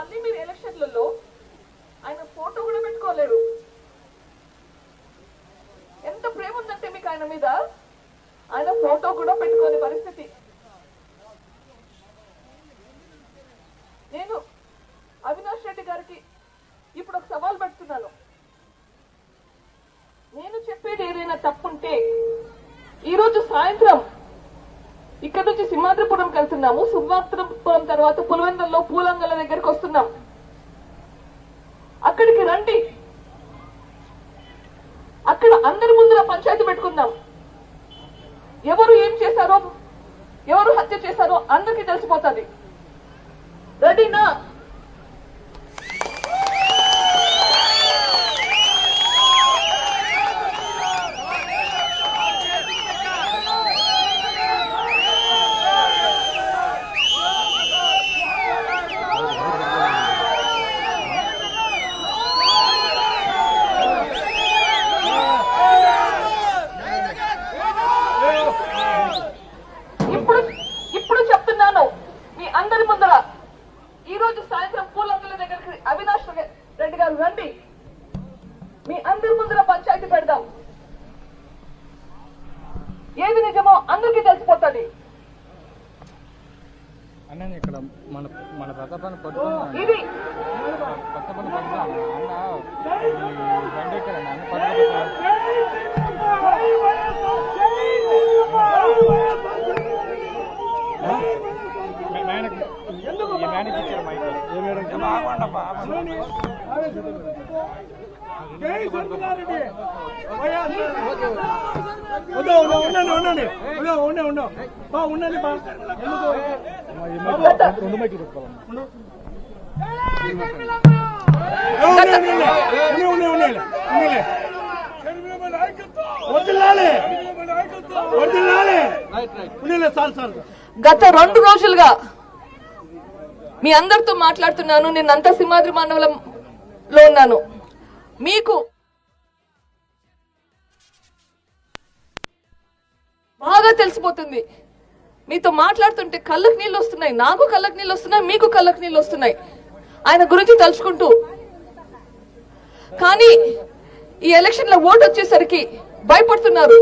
మళ్ళీ మీరు ఎలక్షన్లలో ఆయన ఫోటో కూడా పెట్టుకోలేరు. ఎంత ప్రేమ ఉందంటే మీకు ఆయన మీద? ఆయన ఫోటో కూడా పెట్టుకోని పరిస్థితి. నేను అవినాష్ రెడ్డి గారికి ఇప్పుడు ఒక సవాల్ పెడుతున్నాను. నేను చెప్పేది ఏదైనా తప్పుంటే ఈరోజు సాయంత్రం ఇక్కడ నుంచి సింహాద్రిపురంకి వెళ్తున్నాము. సింహాద్రిపురం తర్వాత పులివెందుల్లో పూలంగల దగ్గరికి వస్తున్నాం. అక్కడికి రండి. అక్కడ అందరి ముందర పంచాయతీ పెట్టుకుందాం. ఎవరు ఏం చేశారో ఎవరు హత్య చేశారో అందరికీ తెలిసిపోతుంది. రెడీనా? ఏ మేడం ఉండండి ఉండండి బా ఉండండి బా రెండు మైకులు గత రెండు రోజులుగా మీ అందరితో మాట్లాడుతున్నాను. నేను అంత సింహాద్రి మండలంలో ఉన్నాను. మీకు బాగా తెలిసిపోతుంది. మీతో మాట్లాడుతుంటే కళ్ళకు నీళ్ళు వస్తున్నాయి. నాకు కళ్ళకు నీళ్ళు వస్తున్నాయి. మీకు కళ్ళకు నీళ్ళు వస్తున్నాయి. ఆయన గురించి తలుచుకుంటూ. కానీ ఈ ఎలక్షన్లో ఓటు వచ్చేసరికి భయపడుతున్నారు.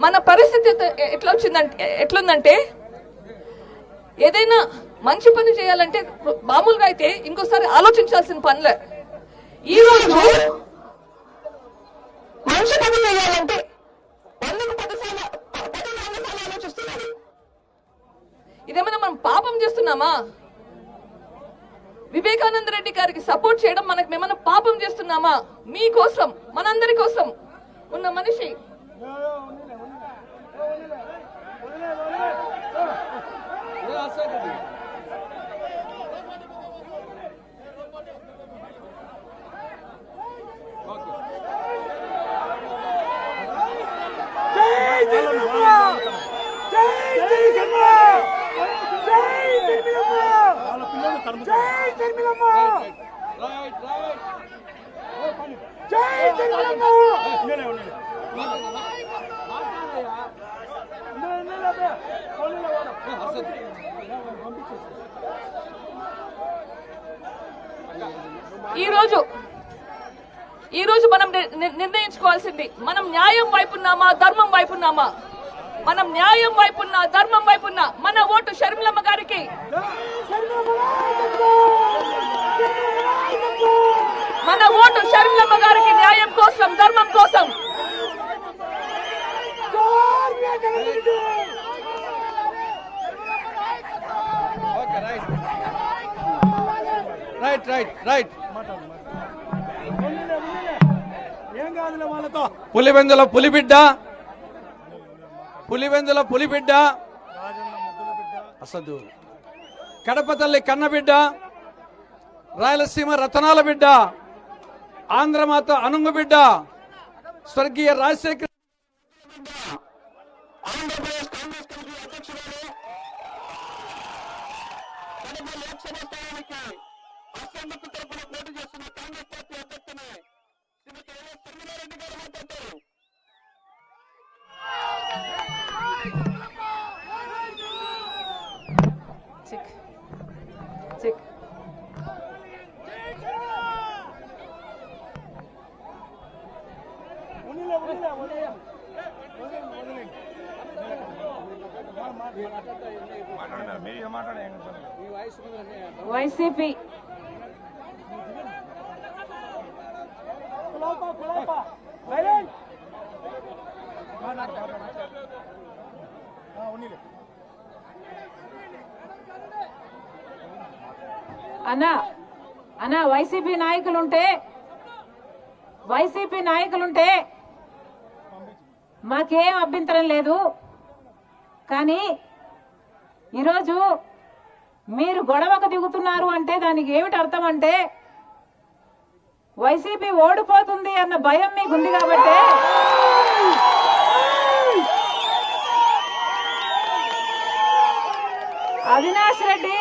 మన పరిస్థితి ఎట్లా వచ్చిందంటే ఎట్లుందంటే ఏదైనా మంచి పని చేయాలంటే మామూలుగా అయితే ఇంకోసారి ఆలోచించాల్సిన పనులే. ఈ రోజు మంచి పని చేయాలంటే వందకు పదిసార్లు ఆలోచిస్తున్నారు. ఇదేమైనా మనం పాపం చేస్తున్నామా? వివేకానంద రెడ్డి గారికి సపోర్ట్ చేయడం మనకు మేమన్నా పాపం చేస్తున్నామా? మీకోసం మనందరి కోసం ఉన్న మనిషి. ఈ రోజు మనం నిర్ణయించుకోవాల్సింది మనం న్యాయం వైపున్నామా ధర్మం వైపున్నామా మనం న్యాయం వైపున్నా ధర్మం వైపున్నా మన ఓటు షర్మిలమ్మ గారికి. మన ఓటు షర్మిలమ్మ గారికి న్యాయం కోసం ధర్మం కోసం. Okay right right right Pulivendula పులిబిడ్డ Pulivendula పులిబిడ్డ. అసదు కడప తల్లి కన్నబిడ్డ. రాయలసీమ రతనాల బిడ్డ. ఆంధ్రమాత అనుంగు బిడ్డ. స్వర్గీయ రాజశేఖర ఆంధ్రప్రదేశ్ కాంగ్రెస్ అసెంబ్లీకి తరఫున పోటీ చేస్తున్న కాంగ్రెస్ పార్టీ అధ్యక్షుని శ్రీమతి వైఎస్ గారు మాట్లాడతారు వైసీపీ. అన్నా అన్నా వైసీపీ నాయకులుంటే వైసీపీ నాయకులుంటే మాకేం అభ్యంతరం లేదు. కానీ ఈరోజు మీరు గొడవకు దిగుతున్నారు అంటే దానికి ఏమిటి అర్థం అంటే వైసీపీ ఓడిపోతుంది అన్న భయం మీకుంది కాబట్టి. అవినాష్ రెడ్డి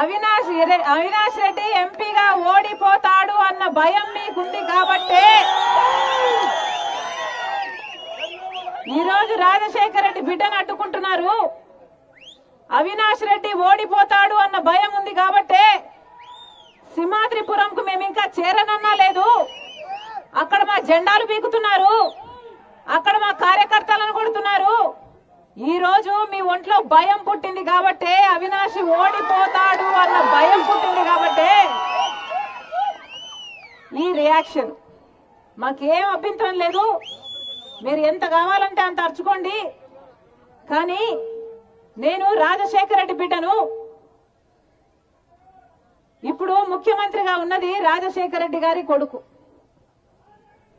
అవినాష్ అవినాష్ రెడ్డి ఎంపీగా ఓడిపోతాడు అన్న భయం మీకుంది కాబట్టే. ఈరోజు రాజశేఖర రెడ్డి బిడ్డను అడ్డుకుంటున్నారు. అవినాష్ రెడ్డి ఓడిపోతాడు అన్న భయం ఉంది కాబట్టే సింహాద్రిపురంకు మేము ఇంకా చేరనన్నా లేదు. అక్కడ మా జెండాలు పీకుతున్నారు. అక్కడ మా కార్యకర్తలను కొడుతున్నారు. ఈ రోజు మీ ఒంట్లో భయం పుట్టింది కాబట్టే అవినాష్ ఓడిపోతాడు అన్న భయం పుట్టింది కాబట్టే ఈ రియాక్షన్. మాకేం అభ్యంతరం లేదు. మీరు ఎంత కావాలంటే అంత అర్చుకోండి. కానీ నేను రాజశేఖర రెడ్డి బిడ్డను. ఇప్పుడు ముఖ్యమంత్రిగా ఉన్నది రాజశేఖర రెడ్డి గారి కొడుకు.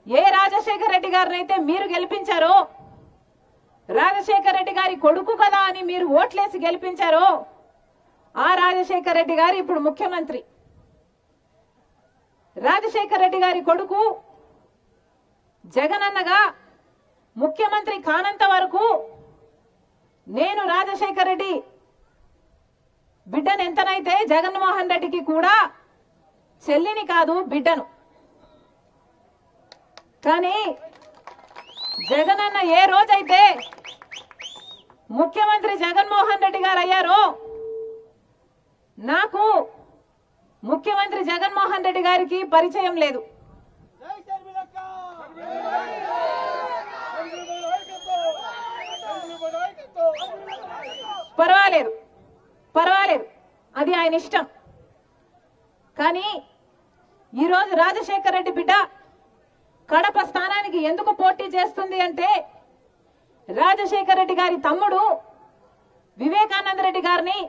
ఏ రాజశేఖర రెడ్డి గారినైతే మీరు గెలిపించారో రాజశేఖర రెడ్డి గారి కొడుకు కదా అని మీరు ఓట్లేసి గెలిపించారో ఆ రాజశేఖర రెడ్డి గారు ఇప్పుడు ముఖ్యమంత్రి. రాజశేఖర రెడ్డి గారి కొడుకు జగనన్నగా ముఖ్యమంత్రి కానంత వరకు నేను రాజశేఖర రెడ్డి. బిడ్డను ఎంతనైతే జగన్మోహన్ రెడ్డికి కూడా చెల్లిని కాదు బిడ్డను. కానీ జగనన్న ఏ రోజైతే ముఖ్యమంత్రి జగన్మోహన్ రెడ్డి గారు అయ్యారో నాకు ముఖ్యమంత్రి జగన్మోహన్ రెడ్డి గారికి పరిచయం లేదు. పర్వాలేదు. పర్వాలేదు. అది ఆయన ఇష్టం. కానీ ఈరోజు రాజశేఖర్ రెడ్డి బిడ్డ కడప స్థానానికి ఎందుకు పోటీ చేస్తుంది అంటే రాజశేఖర రెడ్డి గారి తమ్ముడు వివేకానంద రెడ్డి గారిని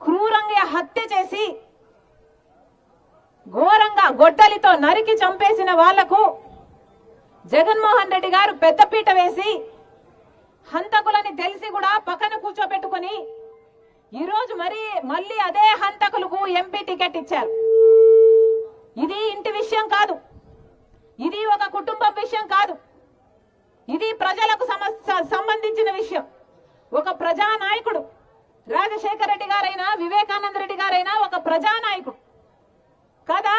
క్రూరంగా హత్య చేసి ఘోరంగా గొడ్డలితో నరికి చంపేసిన వాళ్ళకు జగన్మోహన్ రెడ్డి గారు పెద్దపీట వేసి హంతకులని తెలిసి కూడా పక్కన కూర్చోబెట్టుకుని ఈరోజు మరి మళ్ళీ అదే హంతకులకు ఎంపీ టికెట్ ఇచ్చారు. ఇది ఇంటి విషయం కాదు. ఇది ఒక కుటుంబం విషయం కాదు. ఇది ప్రజలకు సమస్య సంబంధించిన విషయం. ఒక ప్రజానాయకుడు రాజశేఖర రెడ్డి గారైనా వివేకానంద రెడ్డి గారైనా ఒక ప్రజానాయకుడు. కదా?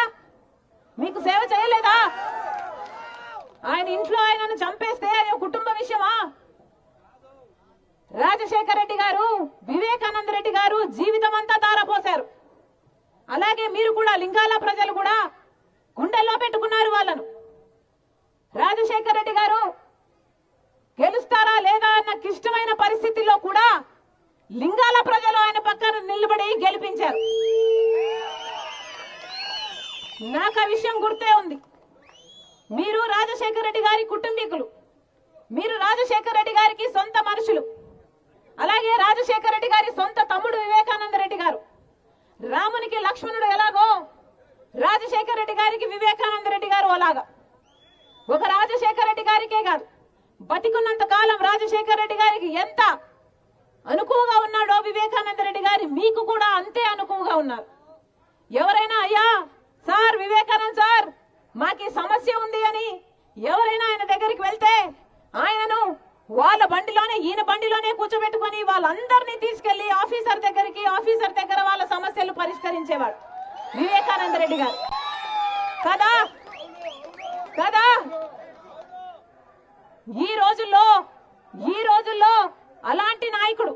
మీకు సేవ చేయలేదా? ఆయన ఇంట్లో ఆయనను చంపేస్తే అది కుటుంబ విషయమా? రాజశేఖర రెడ్డి గారు వివేకానంద రెడ్డి గారు జీవితం అంతా తారపోశారు. అలాగే మీరు కూడా లింగాల ప్రజలు కూడా గుండెల్లో పెట్టుకున్నారు వాళ్ళను. రాజశేఖర రెడ్డి గారు గెలుస్తారా లేదా అన్న క్లిష్టమైన పరిస్థితిలో కూడా లింగాల ప్రజలు ఆయన పక్కన నిలబడి గెలిపించారు. నాకు ఆ విషయం గుర్తే ఉంది. మీరు రాజశేఖర రెడ్డి గారి కుటుంబీకులు. మీరు రాజశేఖర రెడ్డి గారికి సొంత మనుషులు. అలాగే రాజశేఖర రెడ్డి గారి సొంత తమ్ముడు వివేకానంద రెడ్డి గారు. రామునికి లక్ష్మణుడు ఎలాగో? రాజశేఖర రెడ్డి గారికి వివేకానంద రెడ్డి గారు అలాగా. ఒక రాజశేఖర రెడ్డి గారికే కాదు. బతికున్నంత కాలం రాజశేఖర రెడ్డి గారికి ఎంత అనుకువగా ఉన్నాడో వివేకానంద రెడ్డి గారి మీకు కూడా అంతే అనుకువగా ఉన్నారు. ఎవరైనా అయ్యా సార్ వివేకానంద్ సార్ మాకు సమస్య ఉంది అని ఎవరైనా ఆయన దగ్గరికి వెళ్తే ఆయనను వాళ్ళ బండిలోనే ఈయన బండిలోనే కూర్చోబెట్టుకొని వాళ్ళందరినీ తీసుకెళ్ళి ఆఫీసర్ దగ్గరికి ఆఫీసర్ దగ్గర వాళ్ళ సమస్యలు పరిష్కరించేవాడు వివేకానంద రెడ్డి గారు. కదా? కదా? ఈ రోజుల్లో ఈ రోజుల్లో అలాంటి నాయకుడు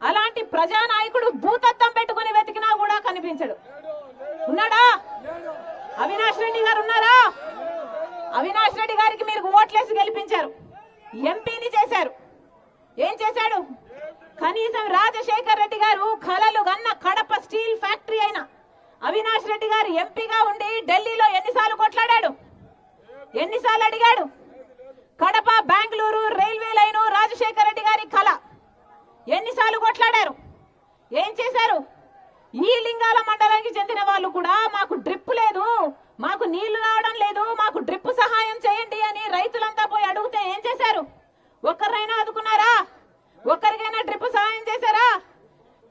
అలాంటి ప్రజా నాయకుడు భూతత్వం పెట్టుకుని వెతికినా కూడా కనిపించడు. ఉన్నాడా? అవినాష్ రెడ్డి గారు ఉన్నారా? అవినాష్ రెడ్డి గారికి మీరు ఓట్లేసి గెలిపించారు. ఎంపీని చేశారు. ఏం చేశాడు? కనీసం రాజశేఖర్ రెడ్డి గారు కలలు గన్న కడప స్టీల్ ఫ్యాక్టరీ అయిన అవినాష్ రెడ్డి గారు ఎంపీగా ఉండి ఢిల్లీలో ఎన్నిసార్లు కొట్లాడాడు? ఎన్నిసార్లు అడిగాడు? కడప బెంగళూరు రైల్వే లైను రాజశేఖర్ రెడ్డి గారి కళ ఎన్నిసార్లు కొట్లాడారు? ఏం చేశారు? ఈ లింగాల మండలానికి చెందిన వాళ్ళు కూడా మాకు డ్రిప్ లేదు. మాకు నీళ్ళు రావడం లేదు మాకు డ్రిప్ సహాయం చేయండి అని రైతులంతా పోయి అడిగితే ఏం చేశారు? ఒక్కరైనా ఆదుకున్నారా? ఒక్కరికైనా డ్రిప్ సహాయం చేశారా?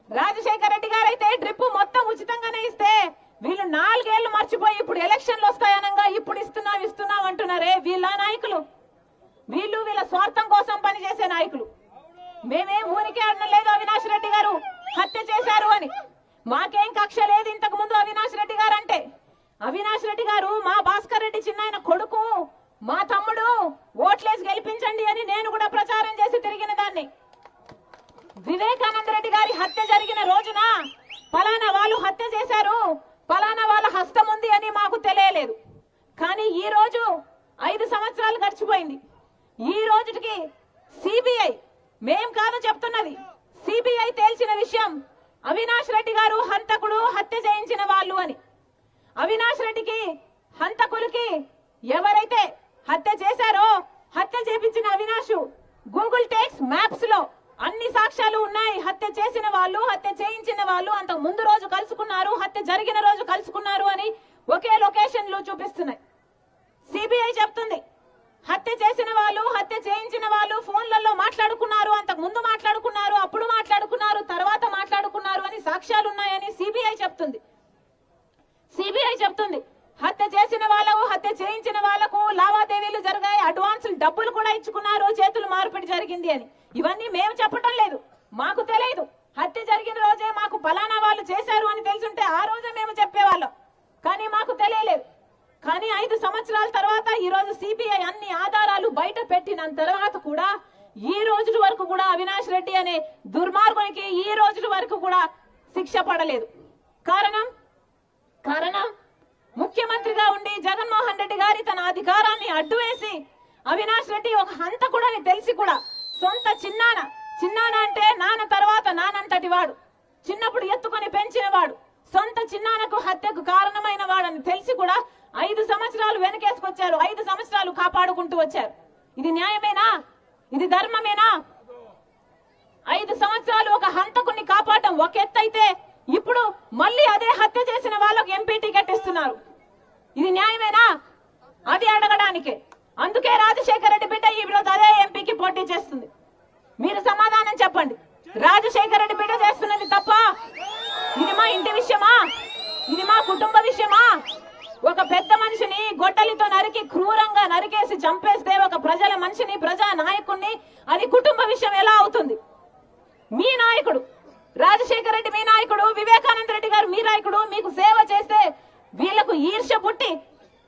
రాజశేఖర రెడ్డి గారు అయితే డ్రిప్ మొత్తం ఉచితంగానే ఇస్తే వీళ్ళు నాలుగేళ్ళు మర్చిపోయి ఇప్పుడు ఎలక్షన్లు వస్తాయనగా ఇప్పుడు ఇస్తున్నాం ఇస్తున్నాం అంటున్నారే వీళ్ళ నాయకులు. వీళ్ళు వీళ్ళ స్వార్థం కోసం పనిచేసే నాయకులు. మేమే ఊరికే అనలేదు అవినాష్ రెడ్డి గారు. హత్య చేశారు అని. మాకేం కక్ష లేదు ఇంతకు ముందు అవినాష్ రెడ్డి గారు అంటే అవినాష్ రెడ్డి గారు మా భాస్కర్ రెడ్డి చిన్నాయన కొడుకు మా తమ్ముడు ఓట్లేసి గెలిపించండి అని నేను కూడా ప్రచారం చేసి తిరిగిన దాన్ని. వివేకానంద రెడ్డి గారి హత్య జరిగిన రోజున పలానా వాళ్ళు హత్య చేశారు పలానా వాళ్ళ హస్తం ఉంది అని మాకు తెలియలేదు. కానీ ఈ రోజు ఐదు సంవత్సరాలు గడిచిపోయింది. ఈ రోజుకి సిబిఐ మేం కాదు చెప్తున్నది సిబిఐ తేల్చిన విషయం అవినాష్ రెడ్డి గారు హంతకుడు హత్య చేయించిన వాళ్ళు అని. అవినాష్ రెడ్డికి హంతకులకి ఎవరైతే హత్య చేశారో హత్య చేపించిన అవినాష్ గూగుల్ టేక్స్ మ్యాప్స్లో అన్ని సాక్ష్యాలు ఉన్నాయి. హత్య చేసిన వాళ్ళు హత్య చేయించిన వాళ్ళు అంతకు ముందు రోజు కలుసుకున్నారు హత్య జరిగిన రోజు కలుసుకున్నారు అని ఒకే లొకేషన్లో చూపిస్తున్నాయి. సిబిఐ చెప్తుంది హత్య చేసిన వాళ్ళు హత్య చేయించిన వాళ్ళు ఫోన్లలో మాట్లాడుకున్నారు అంతకు ముందు మాట్లాడుకున్నారు అప్పుడు మాట్లాడుకున్నారు తర్వాత మాట్లాడుకున్నారు అని సాక్ష్యాలు ఉన్నాయని సిబిఐ చెప్తుంది. చెప్తుంది హత్య చేసిన వాళ్ళకు హత్య చేయించిన వాళ్ళకు లావాదేవీలు జరిగాయి. అడ్వాన్సులు డబ్బులు కూడా ఇచ్చుకున్నారు. చేతులు మార్పిడి జరిగింది అని. ఇవన్నీ మేము చెప్పటం లేదు. మాకు తెలియదు హత్య జరిగిన రోజే మాకు ఫలానా వాళ్ళు చేశారు అని తెలుసుంటే ఆ రోజే మేము చెప్పేవాళ్ళం. కానీ మాకు తెలియలేదు. కానీ ఐదు సంవత్సరాల తర్వాత ఈ రోజు సిబిఐ అన్ని ఆధారాలు బయట పెట్టిన తర్వాత కూడా ఈ రోజు వరకు కూడా అవినాష్ రెడ్డి అనే దుర్మార్గునికి ఈ రోజు వరకు కూడా శిక్ష పడలేదు. కారణం? కారణం? ముఖ్యమంత్రిగా ఉండి జగన్మోహన్ రెడ్డి గారి తన అధికారాన్ని అడ్డు వేసి అవినాష్ రెడ్డి ఒక హంతకుడని తెలిసి కూడా సొంత చిన్నాన చిన్నాన అంటే నాన్న తర్వాత నానంతటి వాడు. చిన్నప్పుడు ఎత్తుకొని పెంచిన వాడు సొంత చిన్నానకు హత్యకు కారణమైన వాడని తెలిసి కూడా ఐదు సంవత్సరాలు వెనకేసుకొచ్చారు. ఐదు సంవత్సరాలు కాపాడుకుంటూ వచ్చారు. ఇది న్యాయమేనా? ఇది ధర్మమేనా? ఐదు సంవత్సరాలు ఒక హంతకుని కాపాడటం ఒక ఎత్తు అయితే ఇప్పుడు మళ్ళీ అదే హత్య చేసిన వాళ్ళకు ఎంపీ టికెట్ ఇస్తున్నారు. ఇది న్యాయమేనా? అది అడగడానికి. అందుకే రాజశేఖర రెడ్డి బిడ్డ ఈ అదే ఎంపీకి పోటీ చేస్తుంది. మీరు సమాధానం చెప్పండి. రాజశేఖర రెడ్డి బిడ్డ చేస్తున్నది తప్ప ఇది మా ఇంటి విషయమా? ఇది మా కుటుంబ విషయమా? ఒక పెద్ద మనిషిని గొడ్డలితో నరికి క్రూరంగా నరికేసి చంపేస్తే ఒక ప్రజల మనిషిని ప్రజా నాయకుణ్ణి అది కుటుంబ విషయం ఎలా అవుతుంది? మీ నాయకుడు రాజశేఖర రెడ్డి మీ నాయకుడు వివేకానంద రెడ్డి గారు మీ నాయకుడు మీకు సేవ చేస్తే వీళ్ళకు ఈర్ష్య పుట్టి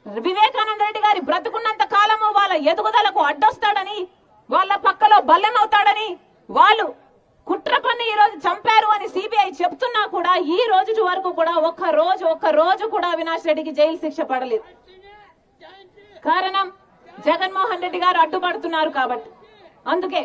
వివేకానంద రెడ్డి గారి బ్రతుకున్నంత కాలము వాళ్ళ ఎదుగుదలకు అడ్డొస్తాడని వాళ్ళ పక్కలో బల్లెమవుతాడని వాళ్ళు కుట్ర పన్ను ఈ రోజు చంపారు అని సిబిఐ చెప్తున్నా కూడా ఈ రోజు వరకు కూడా ఒక్క రోజు ఒక్క రోజు కూడా అవినాష్ రెడ్డికి జైలు శిక్ష పడలేదు. కారణం జగన్మోహన్ రెడ్డి గారు అడ్డుపడుతున్నారు కాబట్టి. అందుకే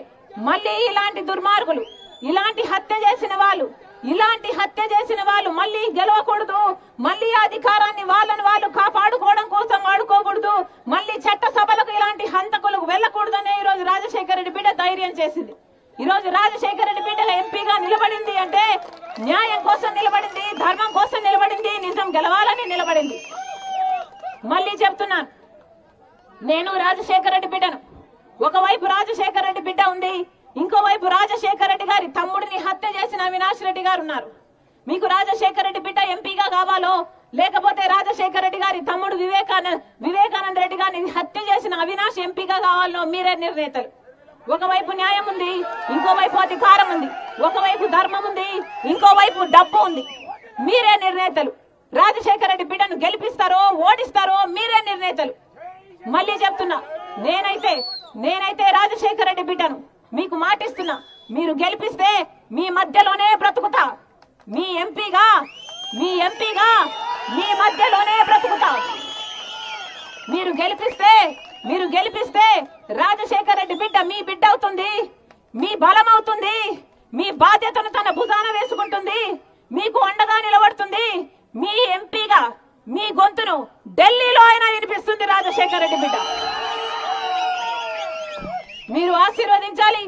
మళ్ళీ ఇలాంటి దుర్మార్గులు ఇలాంటి హత్య చేసిన వాళ్ళు ఇలాంటి హత్య చేసిన వాళ్ళు మళ్ళీ గెలవకూడదు. మళ్ళీ అధికారాన్ని వాళ్ళని వాళ్ళు కాపాడుకోవడం కోసం వాడుకోకూడదు. మళ్ళీ చట్ట సభలకు ఇలాంటి హంతకులకు వెళ్ళకూడదనే ఈ రోజు రాజశేఖర రెడ్డి బిడ్డ ధైర్యం చేసింది. ఈ రోజు రాజశేఖర రెడ్డి బిడ్డ ఎంపీగా నిలబడింది అంటే న్యాయం కోసం నిలబడింది ధర్మం కోసం నిలబడింది నిజం గెలవాలని నిలబడింది. మళ్ళీ చెప్తున్నాను. నేను రాజశేఖర రెడ్డి బిడ్డను. ఒకవైపు రాజశేఖర రెడ్డి బిడ్డ ఉంది ఇంకోవైపు రాజశేఖర రెడ్డి గారి తమ్ముడిని హత్య చేసిన అవినాష్ రెడ్డి గారు ఉన్నారు. మీకు రాజశేఖర రెడ్డి బిడ్డ ఎంపీగా కావాలో లేకపోతే రాజశేఖర రెడ్డి గారి తమ్ముడు వివేకానంద వివేకానంద రెడ్డి గారిని హత్య చేసిన అవినాష్ ఎంపీగా కావాలో మీరే నిర్ణేతలు. ఒకవైపు న్యాయం ఉంది ఇంకోవైపు అధికారం ఉంది ఒకవైపు ధర్మం ఉంది ఇంకోవైపు డబ్బు ఉంది. మీరే నిర్ణేతలు. రాజశేఖర రెడ్డి బిడ్డను గెలిపిస్తారో ఓడిస్తారో మీరే నిర్ణేతలు. మళ్ళీ చెప్తున్నా నేనైతే నేనైతే రాజశేఖర రెడ్డి బిడ్డను మీకు మాటిస్తున్నా. మీరు గెలిపిస్తే మీ మధ్యలోనే బ్రతుకుతా. మీ ఎంపీగా మీ ఎంపీగా మీ మధ్యలోనే బ్రతుకుతా. మీరు గెలిపిస్తే మీరు గెలిపిస్తే రాజశేఖర రెడ్డి బిడ్డ మీ బిడ్డ అవుతుంది మీ బలం అవుతుంది మీ బాధ్యతను తన భుజాన వేసుకుంటుంది మీకు అండగా నిలబడుతుంది. మీ ఎంపీగా మీ గొంతును ఢిల్లీలో అయినా వినిపిస్తుంది రాజశేఖర రెడ్డి బిడ్డ. మీరు ఆశీర్వదించాలి.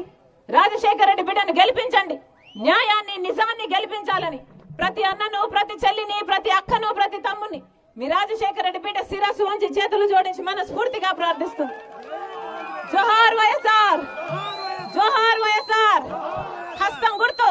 రాజశేఖర రెడ్డి బిడ్డను గెలిపించండి. న్యాయాన్ని నిజాన్ని గెలిపించాలని. ప్రతి అన్నను ప్రతి చెల్లిని ప్రతి అక్కను ప్రతి తమ్ముని మీ రాజశేఖర రెడ్డి బిడ్డ శిరస్సు వంచి చేతులు జోడించి మనస్ఫూర్తిగా ప్రార్థిస్తుంది. జోహార్ వైఎస్ఆర్! జోహార్ వైఎస్ఆర్! హస్తం గుర్తు!